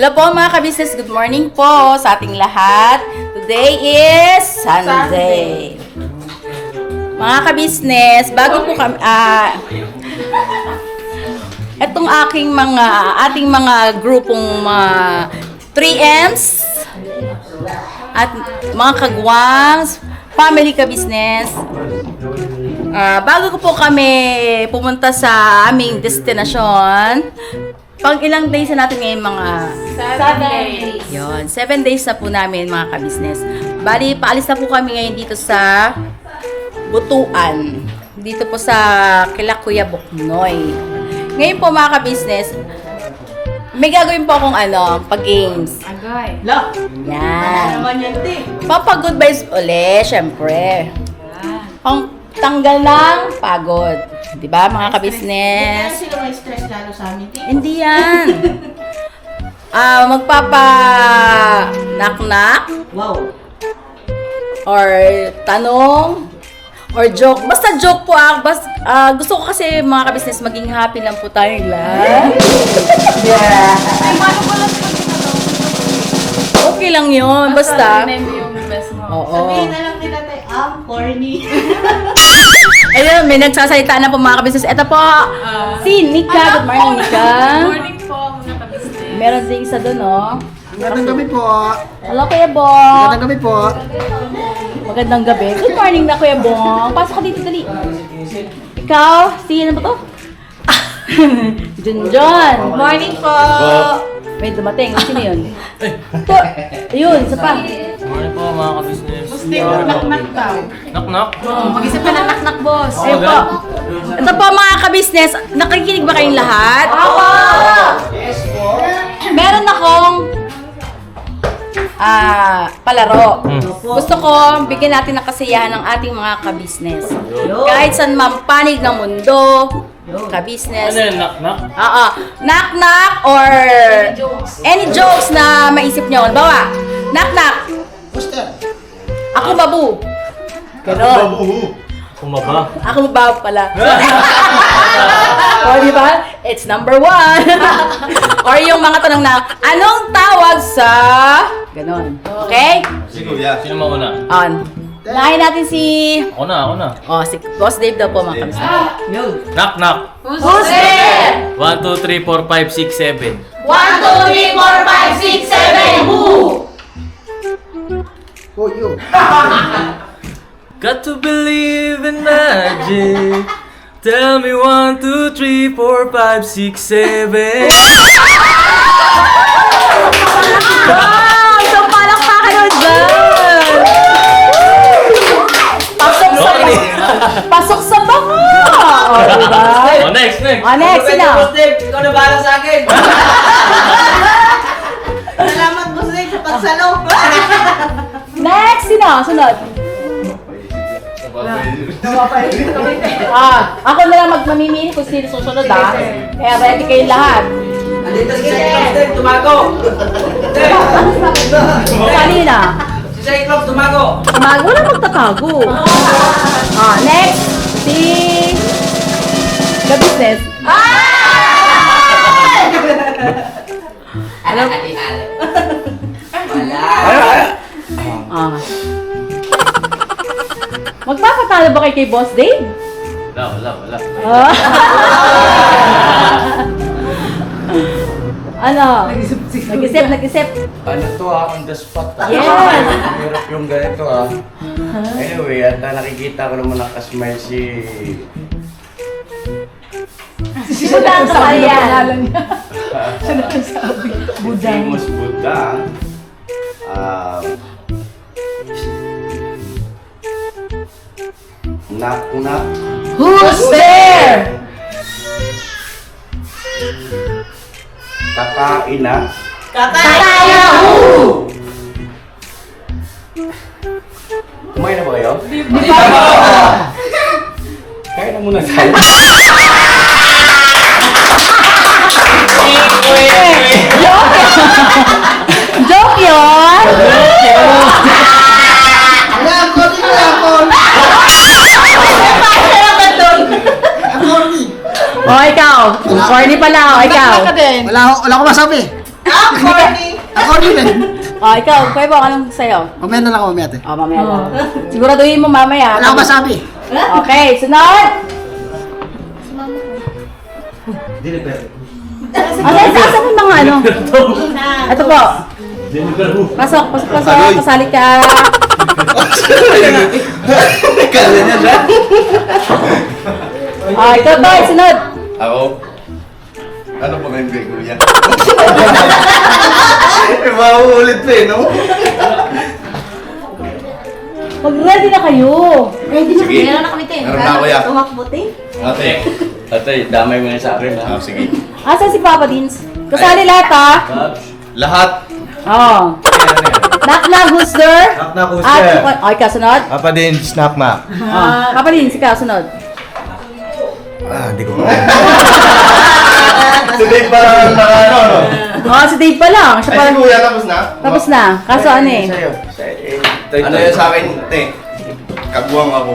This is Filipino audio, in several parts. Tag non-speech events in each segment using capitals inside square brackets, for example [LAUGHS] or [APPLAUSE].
Hello po mga kabisnes, good morning po sa ating lahat. Today is Sunday. Mga kabisnes, bago po kami, ah, etong aking mga, ating mga grupong mga 3Ms at mga kagwangs, family kabisnes, Ah, bago ko po kami pumunta sa aming destinasyon, pang ilang days na natin ngayon mga... Seven days. Yun, seven days na po namin mga kabisnes. Bali, paalis na po kami ngayon dito sa Butuan. Dito po sa kila Kuya Buknoy. Ngayon po mga kabisnes, may gagawin po akong ano, pag-games. Agay. La! Yan. naman yan, te. Papa-good vibes uli, syempre. Ang tanggal ng pagod. Di ba, mga kabisnes? sila may stress lalo sa amin. Hindi yan. [LAUGHS] Ah, magpapa knock-knock Wow. or tanong or joke. Basta joke po ah. Bas, ah, gusto ko kasi mga kabisnes maging happy lang po tayong lahat. [LAUGHS] yeah. Ay, paano ko lang pag Okay lang yun. Basta. yung best mo. Oo. Sabihin na lang I'm corny. [LAUGHS] Ayun, may nagsasalita na po mga kabisnes. Ito po, si Nika. Good morning, Nika. Good morning po, mga kabisnes. Meron din isa doon, oh. Magandang gabi po. Hello, Kuya Bong. Magandang gabi po. Magandang gabi. Good morning na, Kuya Bong. Pasok ka dito, dali. Ikaw, si ano ba to? [LAUGHS] Junjun. Good morning po. May dumating. Sino yun? [LAUGHS] Ito. Ayun, isa pa. Morning po mga ka-business. Gusto yung knock-knock daw. Knock knock. Oh, mag-isip ka ng knock-knock, boss. Ayun po. Ito po mga kabisnes. Nakikinig ba kayong lahat? Meron akong ah palaro. Hmm. Gusto ko bigyan natin ng kasiyahan ng ating mga kabisnes. Kahit saan mampanig ng mundo, kabisnes. Ano yun? Knock knock? Oo. Knock knock or any jokes na maisip nyo. Bawa, knock knock. Buster. Ako babu. Ganon. Kumaba. Ako babu pala. [LAUGHS] [LAUGHS] o, di ba? It's number one. [LAUGHS] or yung mga tanong na, anong tawag sa... Ganon. Okay? Sige, Sino mauna? On. Unahin natin si... Ako na, ako na. Oh, si Boss Dave daw po mga kabisnes. Yun. Knock knock. Who's there? 1, 2, 3, 4, 5, 6, 7. 1, 2, 3, 4, 5, 6, 7, who? Oh, you. [LAUGHS] Got to believe in magic. Tell me 1, 2, 3, 4, 5, 6, 7. Wow! Isang palakpakan nun dyan! Pasok sa... Okay. Pasok sa banga! [LAUGHS] O, diba? Oh, next, next. O, next, sino? Ikaw na bahala sa akin. [LAUGHS] Salamat, boss Dave, sa pagsalo. Next, sino? Sunod. Ah, ako na lang magmamimili kung sino susunod ah. Kaya ready kayo lahat. Andito si Cyclops, tumago. Kanina. Si Cyclops, tumago. Tumago na magtatago. Ah, next, si... The business. [LAUGHS] Alam, ah. Magpapatalo ba kay kay Boss Dave? Wala, wala, wala. Ah. [LAUGHS] ano? Nag-isip, nag-isip. Ano to ah, on the spot ah. Yes. Hirap yung ganito ah. Anyway, at ah, nakikita ko naman nakasmile si... Sino lang sa yan? Famous Buddha. Um, knock knock. Who's there? Kakain na. Kaya who? Kumain na ba kayo? Kain na muna tayo. Joke yun? Wala, ako din na ako. O, ikaw. Corny pala, o, ikaw. Wala, ako- wala ko masabi. Ako [LAUGHS] din eh. [LAUGHS] Ah, ikaw, Kuya Bong, anong sa'yo? Mamaya na lang ako mamaya ate. Oh, mamaya na. Siguraduhin mo mamaya. Wala akong masabi. [LAUGHS] Okay, sunod! Ano, saan yung mga ano? Ito po. Pasok, pasok, pasok. Kasali ka. Ah, ikaw to, sunod. Ako? Ano pa ngayon kay Kuya? [LAUGHS] Eh, mauulit pa eh, no? Mag-ready na kayo. Ready na Sige. kami. Meron na kami, te. Meron na, kuya. Tumakbuti. Ate. Ate, damay mo na sa akin, ha? Oh, sige. Asan si Papa Dins? Kasali lahat ha? Lahat. Oo. Knock knock, who's there? Knock knock, who's At, there? Okay, kasunod. Papa din, snap map. Oh. Papa Dins, ikaw, sunod. Ah, di ko [LAUGHS] Si Dave parang naka ano, no? Oh, si Dave pa lang. Siya Ay, pa si Kuya tapos na? Tapos na. Kaso ano eh. Sa'yo. Ano yun sa akin, te? Kagwang ako.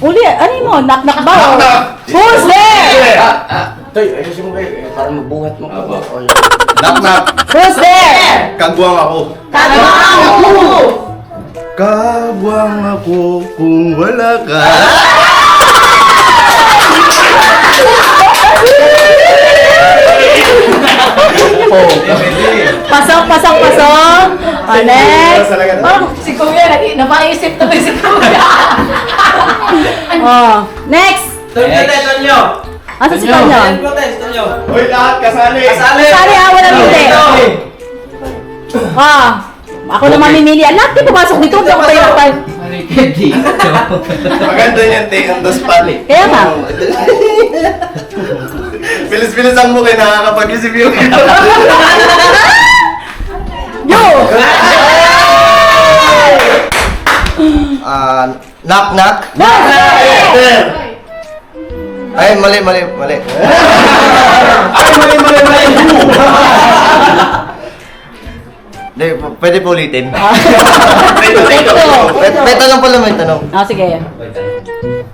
Uli, ano yun mo? Knock knock ba? Knock, knock. Who's there? Ah, ah. Toy, ayusin mo kayo. eh, Para mabuhat mo. Knock, knock. Who's there? Kagwang ako. Kagwang ako. Kagwang ako kung wala ka. [LAUGHS] Pasok, pasok, pasok. Oh, next. Parang, Si Kuya, nag- napaisip tuloy si Kuya. oh, next. Tonyo, Tonyo. Asa si Tonyo? Tonyo. Hoy, lahat kasali. Kasali. Sali ah, wala hindi. Ah, ako na mamimili. Ah, Lahat di pumasok dito. Huwag ako pahirapan. Maganda yan, te. Ang dos pali. Kaya nga. [LAUGHS] Bilis-bilis ang mukha, nakakapag-isip yung Yo! Ah, knock, knock. Ay, mali, mali, mali. Ay, mali, mali, mali. [LAUGHS] Hindi, p- pwede po ulitin. Pwede, pwede. Pwede, may tanong pala, may tanong. Ah, sige.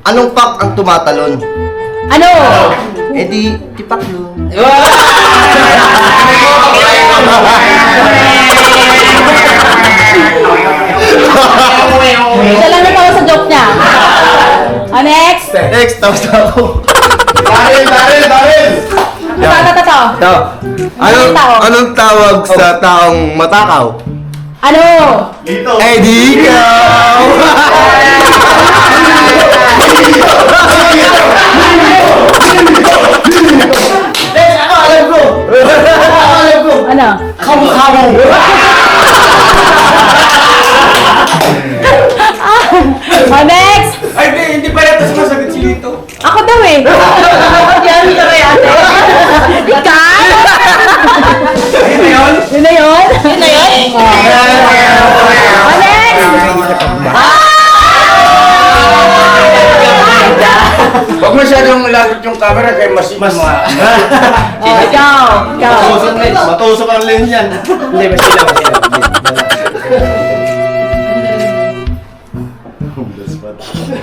Anong pak ang tumatalon? Ano? Eh di, tipak yun. Siya lang natawa sa joke niya. Ah, next. Next, tapos na ako. Baril, baril, baril! Ito, ito, ito, ito. Ito, anong, Tao. anong tawag sa taong matakaw? Ano? Dito. Eh, di ikaw! Ano? Kamu-kamu! Oh, next. Ay, hindi, hindi pa yata sumasagot si Lito. Ako daw eh. Yan, ka kay ate. Ikaw? Ayun na yun. Yun na yun? Yun na yun? Oh, next. Huwag masyadong lagot yung camera kay mas... mas mga... Oh, ikaw. Ikaw. Matusok na Matusok ang lens yan. Hindi, mas sila.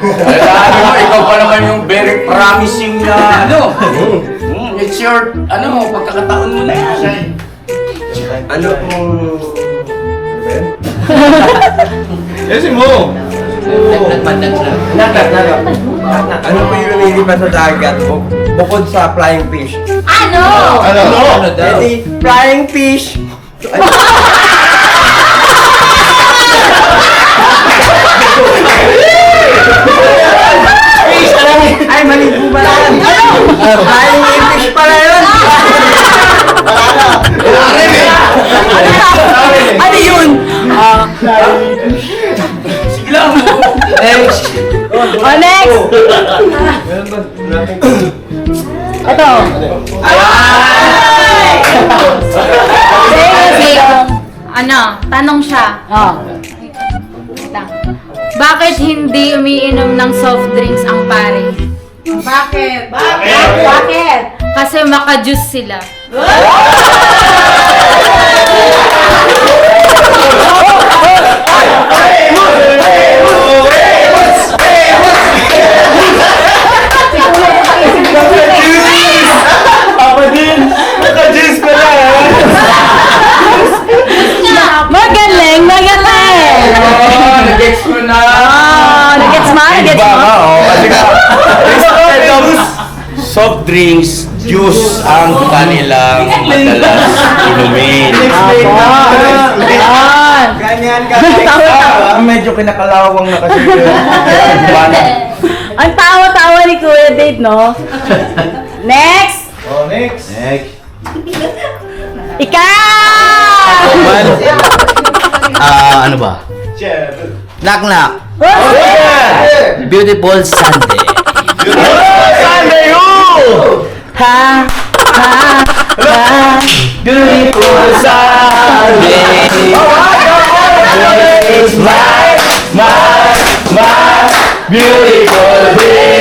Alam mo, ikaw pa naman yung very promising na ano. [LAUGHS] It's your, ano, pagkakataon mo na yan. Ano kung... [LAUGHS] Yesin mo! Nakat, nakat. Ano pa yung lumilipad sa dagat bu- bukod sa flying fish? Ano? Ano? Ano daw? flying fish. [LAUGHS] Ay, mali po ba? Ano? Flying Ano yun? Ah. Sige lang. Next. Oh, next. Ito. Sige. Ano? Tanong siya. Oh. Lang. Bakit hindi umiinom ng soft drinks ang pare? Bakit? Bakit? Bakit? Kasi maka-juice sila. Magaling, magaling! Oh, nag-gets mo na! Oh, nag-gets mo, nag-gets mo? Iba ka, oh. Kasi ka, respect, soft drinks, juice ang kanilang madalas inumin. Ayan. Ganyan ka. [LAUGHS] Ah, medyo kinakalawang na kasi yun. [LAUGHS] Ang tawa-tawa ni Kuya Dave, no? Next! Oh, next. Next. Ikaw! [LAUGHS] Ah, ano ba? Knock knock. Beautiful Sunday. Sunday, oh! Ha! Ha! Ha! Beautiful Sunday. It's my, my, my beautiful day.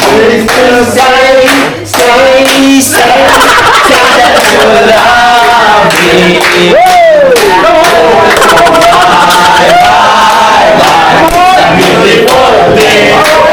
Beautiful Sunday. Say that you love me. Beautiful day.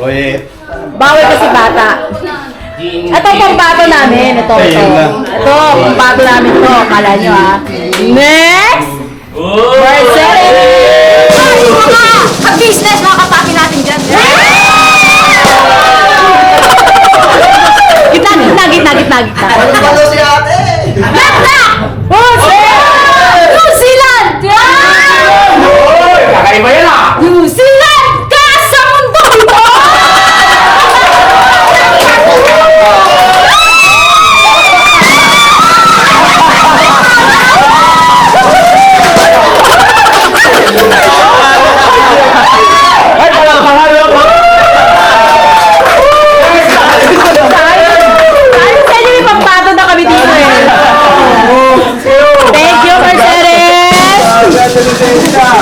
Oye. Bawal kasi bata. Ito pambato namin. Ito, ito. Ito, pambato namin to. Kala nyo ah. Next! Mercedes! Mga ka-business, mga kapapi natin dyan. Gitna, gitna, gitna, gitna, gitna. Ano si ate? Jose! New Zealand! Kakaiba yan ah! New Zealand!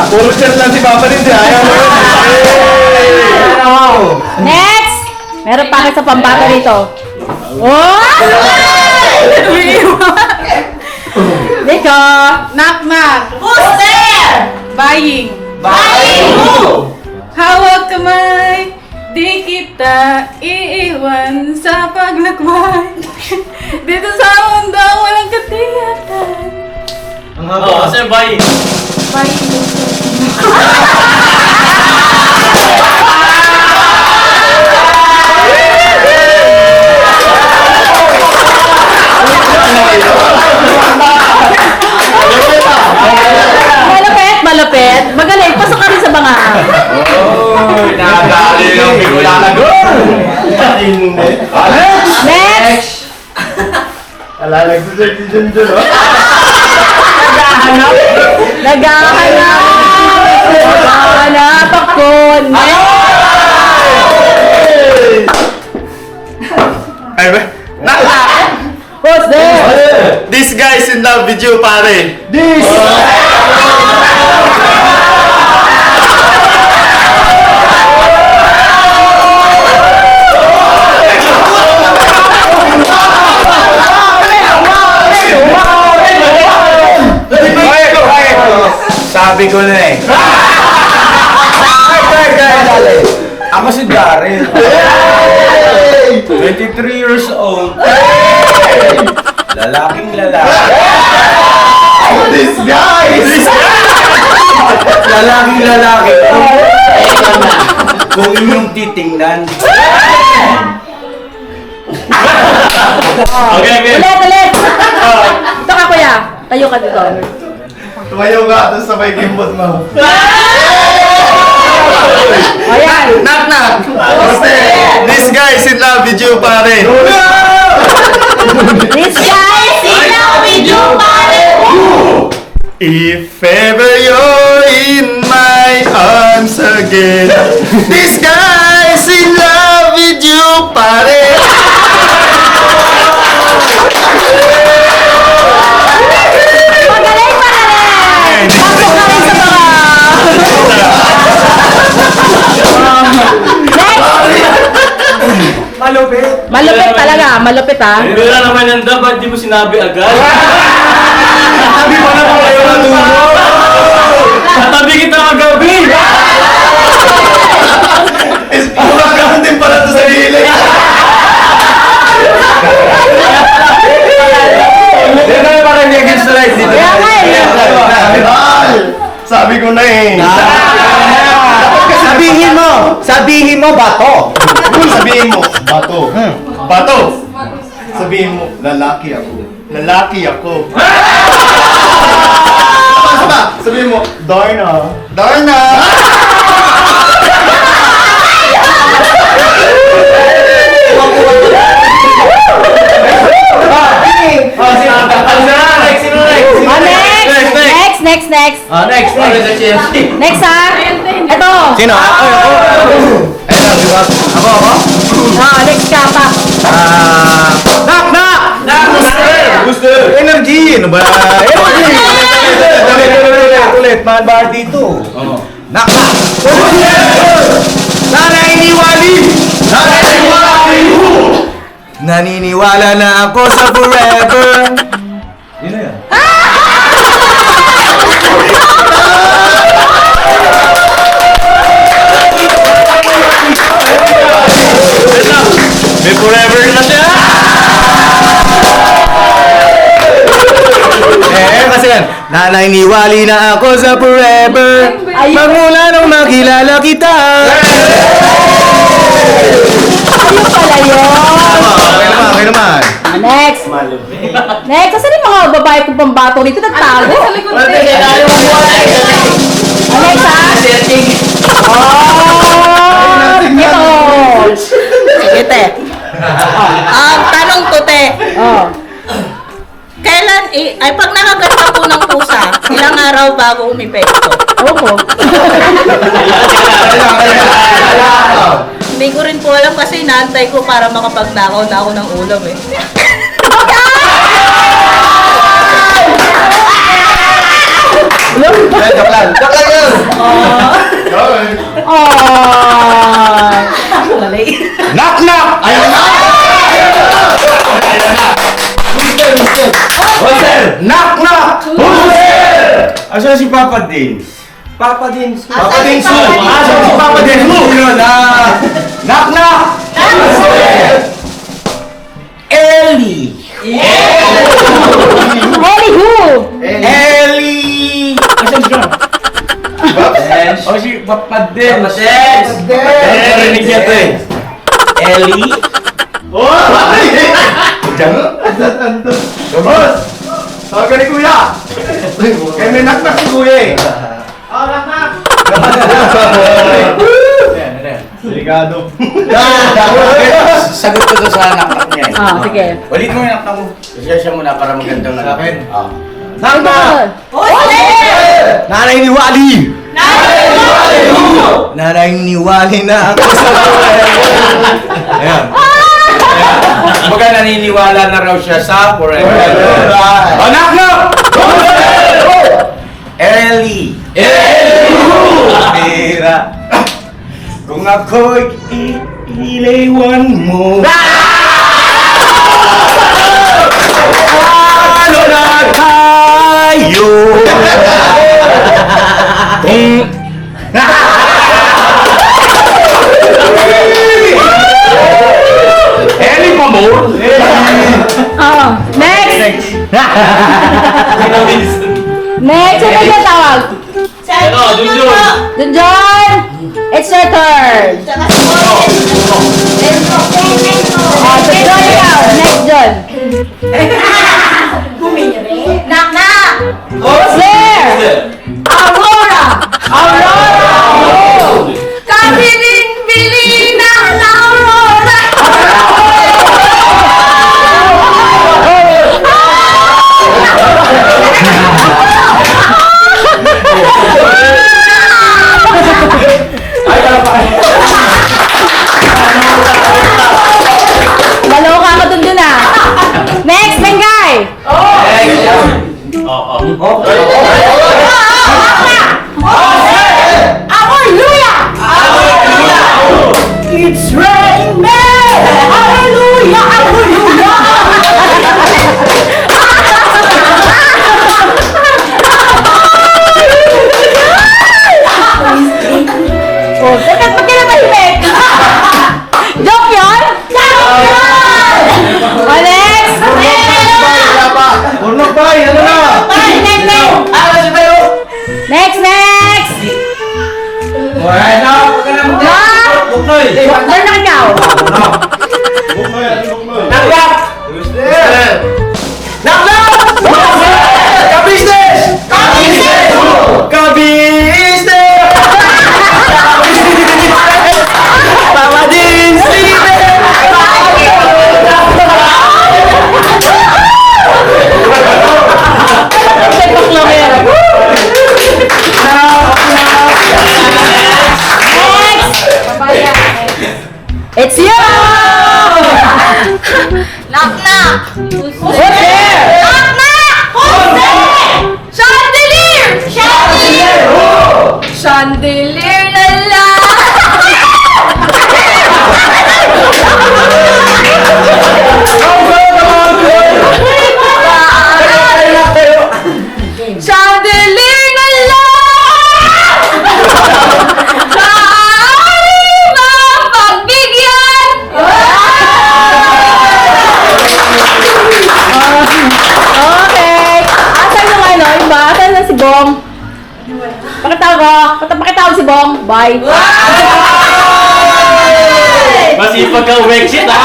Puro chat lang si Papa Lindsay. Ayaw mo yun. Next! Meron pa kayo sa pambato dito. Oh! Nico! Knock knock. Who's there? Buying. Buying who? Hawak kamay. Di kita iiwan sa paglakbay. Dito sa mundo walang katiyakan. Oh, sir, bye. Malapit, malapit. Magaling, pasok ka rin sa banga. Uy, nakadali ng Bicolana doon! Alex! Next! Alalag ko si Junjun, oh. Naghahanap. Naghahanap. Ako. Next! Ay, ba? Knock. Who's there? This guy's in love with you, pare. This! Sabi ko na eh. [LAUGHS] Ako si Daryl. 23 years old. Lalaking lalaki. This guy! This Lalaking lalaki. Kung inyong titingnan. Okay, okay. Ulit, ulit. Ito ka, kuya. Tayo ka dito. Tumayo ka doon sa may gimbot mo. [LAUGHS] Ayan. Knock, knock. This guy's in love with you, pare. This guy is in love with you, pare! [LAUGHS] If ever you're in my arms again, [LAUGHS] this guy's in love with you, pare. Malupit. Malupit talaga, malupit ah. Wala naman yan dapat, di mo sinabi agad. [LAUGHS] Sabi mo na kayo natulog. Natabi kita kagabi. Sabihin mo, bato! Sabihin mo, bato. Bato. Sabihin mo, lalaki ako. Lalaki ako. [LAUGHS] Sama, Sabihin mo, Darna. Darna. [LAUGHS] Oh, si Ano na? Next, sino next? Sino next! Next, next. Next, next, next. Ah, next. Ha? Ito. Sino? Ay, ako. Ayun, di ba? Ako, ako? Ah, next ka pa. Ah, knock, knock! Gusto. Energy! Ano ba? Energy! Ulit, ulit, ulit, ulit. Mahal ba dito? Knock, knock! Nanay ni Wally! Naniniwala na ako sa forever! Yun na yan. May forever na siya. Eh, kasi yan. Naniniwali na ako sa forever. Magmula nung makilala kita. Ayun pala yun. Okay naman, okay naman. Ah, next. Next. Kasi yung mga babae kong pambato rito nagtago. Sa likod Ah, next ha? Oh, ito. Sige, te. Um, tanong to, te. Oh. Kailan, i- ay pag nakaganda po ng pusa, ilang araw bago umipekto? Opo. Hindi ko rin po alam kasi inaantay ko para makapagnakaw na ako ng ulam eh. Eh, joke lang. Joke lang yun. Oh. Knock, knock. Ayun na. Knock, knock. Asan si Papa Din? Papa Din. Papa Din Su. Asan si Papa Din Su? Sino na? Knock, knock. Ellie. Ellie who? Ellie. Asan siya? Oh, si Papa din. Papa din. Narinig niya to eh. Ellie. Oh! Diyan. Boss! Tawagan ni Kuya! Kaya may knock-knock si Kuya eh. Delikado. [LAUGHS] Sagot ko to sa naknak niya. eh. Ah, sige. Walit mo yung naknak mo. Kasi siya muna para magandang Sa akin? Ah. Nangma! Nanay ni Wally! Nanay ni Wally na ako sa Ayan. Kumbaga naniniwala na raw siya sa forever. Alright. Oh, knock knock! Ellie! Pera! Kung ako'y iilewan mo Ano na tayo? Kung [LAUGHS] Ellie pa mo? Oh. Next. Next. [LAUGHS] Ano yung tawag? Ano, Junjun? John. It's your turn. Oh, so John. Next, John. [LAUGHS] si Bong. Bye. Masipag ka, Wexit ha?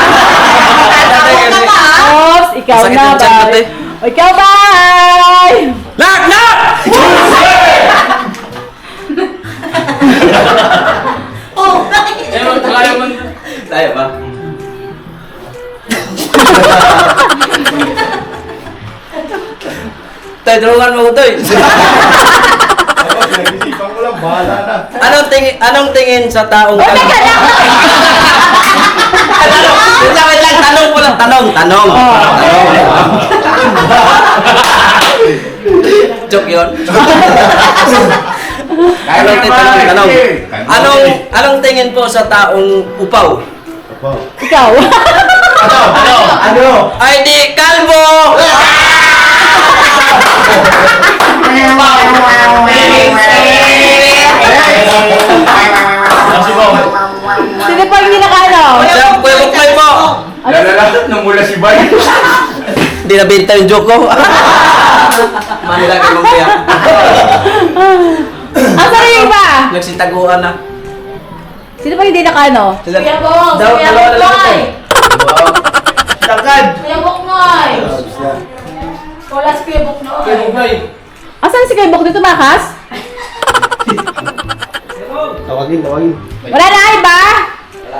Oops, ikaw Sakit na. ng tiyan ko, te. Bye. O, ikaw, bye! Nak! Nak! Eh, kaya mo. Tayo ba? Tay, tulungan mo ko, Toy. Pinag-isipan ko lang, bahala na. Anong tingin, anong tingin sa taong O, teka lang! Tanong, wait lang, wait lang, tanong mo lang, tanong, tanong. Tanong. [LAUGHS] Joke yun. Anong tingin, tanong, tanong. Anong, anong tingin po sa taong upaw? Ikaw. Ano? Ano? Ay di, kalbo! Sino pa yung hindi nakano? Siya, kuya buklay po! Lalala, namula si Bay. Hindi nabenta yung joke ko. Manila kayo mong kuya. Asan yung iba? Nagsitaguan na. Sino pa yung hindi nakano? Sila, Kuya Bong! Kuya dalawa na lang Buknoy! ito. Tagad! Kuya Buknoy! Wala si Kuya Buknoy. Asan si Kaibok dito, Makas? [LAUGHS] Tawagin, tawagin. Wala na, iba?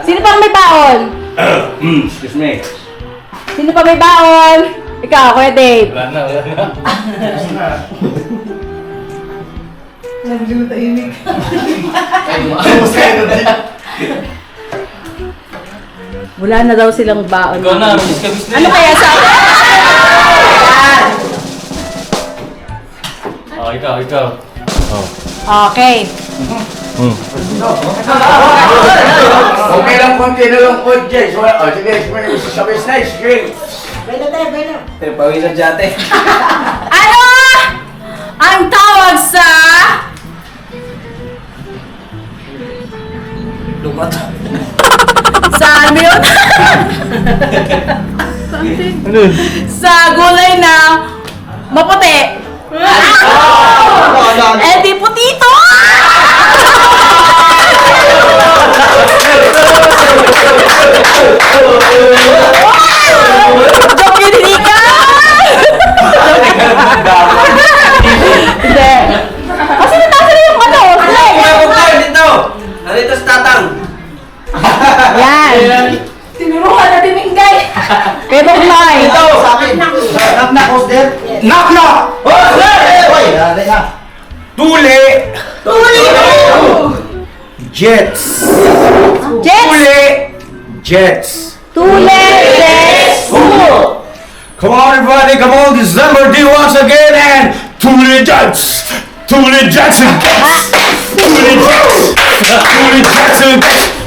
Sino pang may baon? [COUGHS] Hmm, excuse me. Sino pa may baon? Ikaw, Kuya Dave. Wala na, wala na. [LAUGHS] [LAUGHS] Wala na daw silang baon. Ikaw na, miss ka, miss Ano kaya sa Oh, [LAUGHS] ikaw, ikaw. Okay. Okay lang, konti na lang po, Jess. Wala, oh, sige, sige, sabi nice, great. Pawisan dyan [LAUGHS] Ano? Ang tawag sa... Lumat. Sa [LAUGHS] ano yun? sa gulay na maputi. Eh di putito! Joke yun, hindi ka! Hindi. Kasi natasa yung ano, Kuya slay. buklay, dito! Nandito si Tatang. Yan. Tinuruan na timingay! Kaya Bugnoy. Ito! Sa akin. Knock knock, who's there? knock knock. What's that? Wait. Uh, uh. Too late. Too late. Jets. Jets. Too late. Jets. Too late. Jets. Come on, everybody. Come on. December D once again and too late Jets. Too late Jackson Jets. [LAUGHS] Too late Jets. Too late Jackson Jets.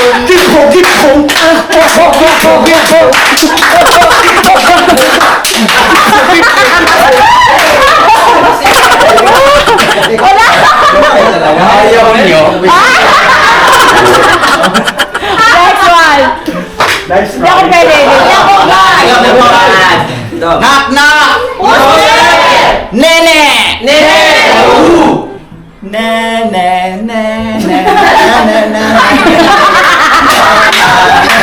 Tuli Jets and Jets! Get go, get go! Go, go, go, go, get go! Ayaw niyo. Next one! Nice Hindi ako pwede. Hindi ako Knock knock. Nene. Nene! Na na na na na na. Thank [LAUGHS] you.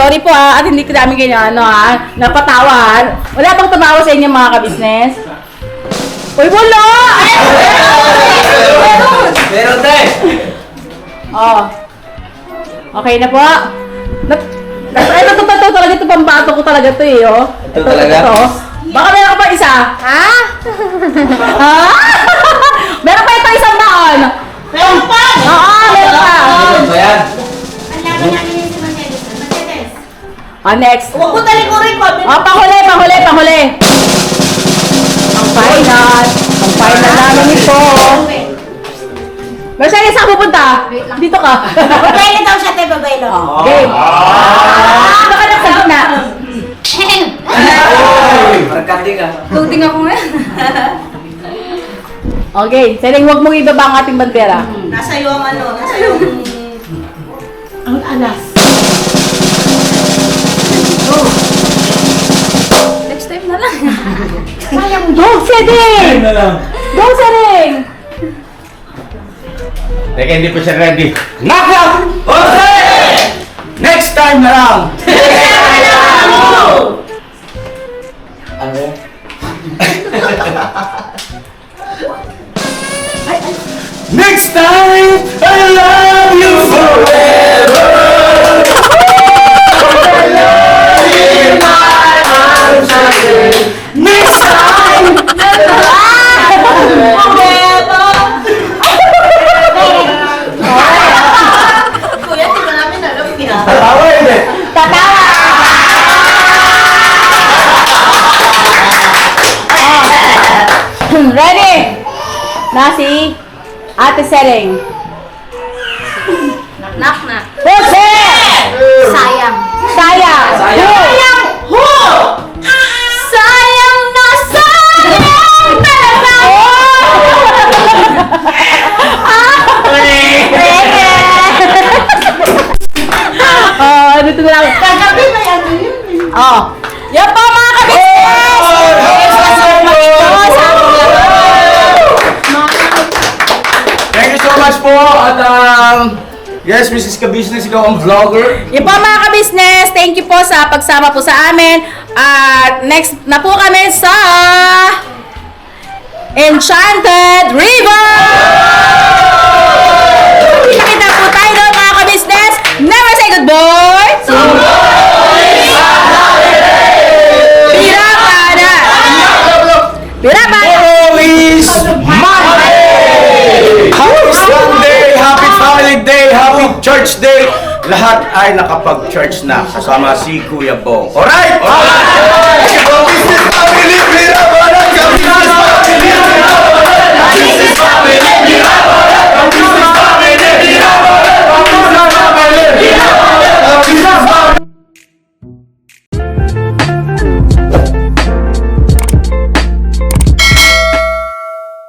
Sorry po ah, at hindi ko namin ganyan, ano ah, napatawan. Wala bang tumawa sa inyo mga kabisnes? Uy, wala! Ay, Meron tayo. Oh. Okay na po. Nat Ay, ito, ito, ito, talaga ito pambato ko talaga ito eh, oh. Ito talaga? Ito. Baka meron ka pa isa? Ha? ha? [LAUGHS] meron pa ito isang baon. Meron pa? Oo, meron pa. Meron ba yan? Ah, next. Huwag mo talikurin ko. Oh, panghuli, panghuli, panghuli. Ang final. Ang final namin ito. Marcelo, saan ka pupunta? Dito ka. Babaylo daw siya, te, babaylo. Okay. Ah, baka lang sa gitna. Parang kanding ah. Loading ako ngayon. Okay, Seleng, huwag mong ibaba ang ating bandera. Nasa iyo ang ano, nasa iyo ang... Ang alas. Next time na lang. [LAUGHS] Sayang, go, Seleng! na lang. Go, Seleng! Teka, hindi pa siya ready. Knock out! Okay! Next time na lang! Ano [LAUGHS] yan? Next time, I love you forever! Ate yes, Mrs. Kabisnes, ikaw ang vlogger. Yan po mga kabisnes, thank you po sa pagsama po sa amin. At next na po kami sa Enchanted River! Kita-kita po tayo doon mga kabisnes. Never say goodbye! Pirapana! Pirapana! Tomorrow is Monday! Happy Sunday, family day, happy church day. Lahat ay nakapag-church na kasama si Kuya Bong. Alright? Alright!